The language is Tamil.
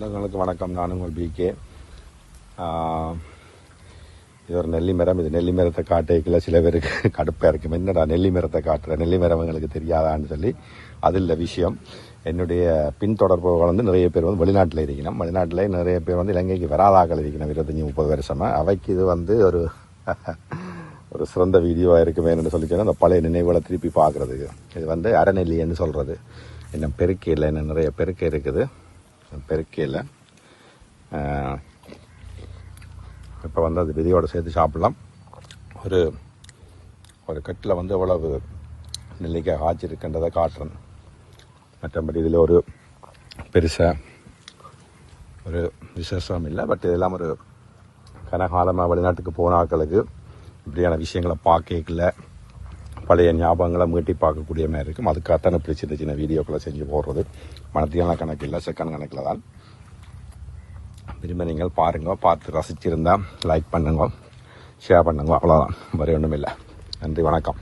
சொந்தங்களுக்கு வணக்கம். நான் உங்கள் பிகே இது ஒரு நெல்லி மரம். இது நெல்லி மரத்தை காட்டைக்குள்ள சில பேருக்கு கடுப்பாக இருக்கும். என்னடா நெல்லி மரத்தை காட்டுற? நெல்லி மரம் எங்களுக்கு தெரியாதான்னு சொல்லி அது இல்லை விஷயம். என்னுடைய பின்தொடர்புகள் வந்து நிறைய பேர் வந்து வெளிநாட்டில் இருக்கணும் வெளிநாட்டில் நிறைய பேர் வந்து இலங்கைக்கு வராதாக்கள் இருக்கணும் இருபத்தஞ்சி முப்பது வருஷமாக அவைக்கு இது வந்து ஒரு ஒரு சிறந்த வீடியோவாக இருக்குமேன்னு சொல்லி சொன்னா, அந்த பழைய நினைவுகளை திருப்பி பார்க்குறதுக்கு இது வந்து அறநெல்லின்னு சொல்கிறது இன்னும் இல்லை. இன்னும் நிறைய பெருக்கை இருக்குது. பெருக்கையில் இப்போ வந்து அது விதியோடு சேர்த்து சாப்பிடலாம். ஒரு ஒரு கட்டில் வந்து எவ்வளவு நெல்லிக்காய் காய்ச்சிருக்கின்றதை காட்டுறேன். மற்றபடி இதில் ஒரு பெருசாக ஒரு விசேஷம் இல்லை பட் இதெல்லாம் ஒரு கனகாலமாக வெளிநாட்டுக்கு போன ஆட்களுக்கு இப்படியான விஷயங்களை பார்க்கல பழைய ஞாபகங்களை மீட்டி பார்க்கக்கூடிய மாதிரி இருக்கும். அதுக்காகத்தான் இப்படி சின்ன சின்ன வீடியோக்களை செஞ்சு போடுறது. மனத்தியான கணக்கு இல்லை செகண்ட் கணக்கில் தான். விரும்ப நீங்கள் பாருங்கள் பார்த்து ரசிச்சிருந்தால் லைக் பண்ணுங்க ஷேர் பண்ணுங்க அவ்வளோதான் வேறு ஒன்றும் இல்லை நன்றி வணக்கம்.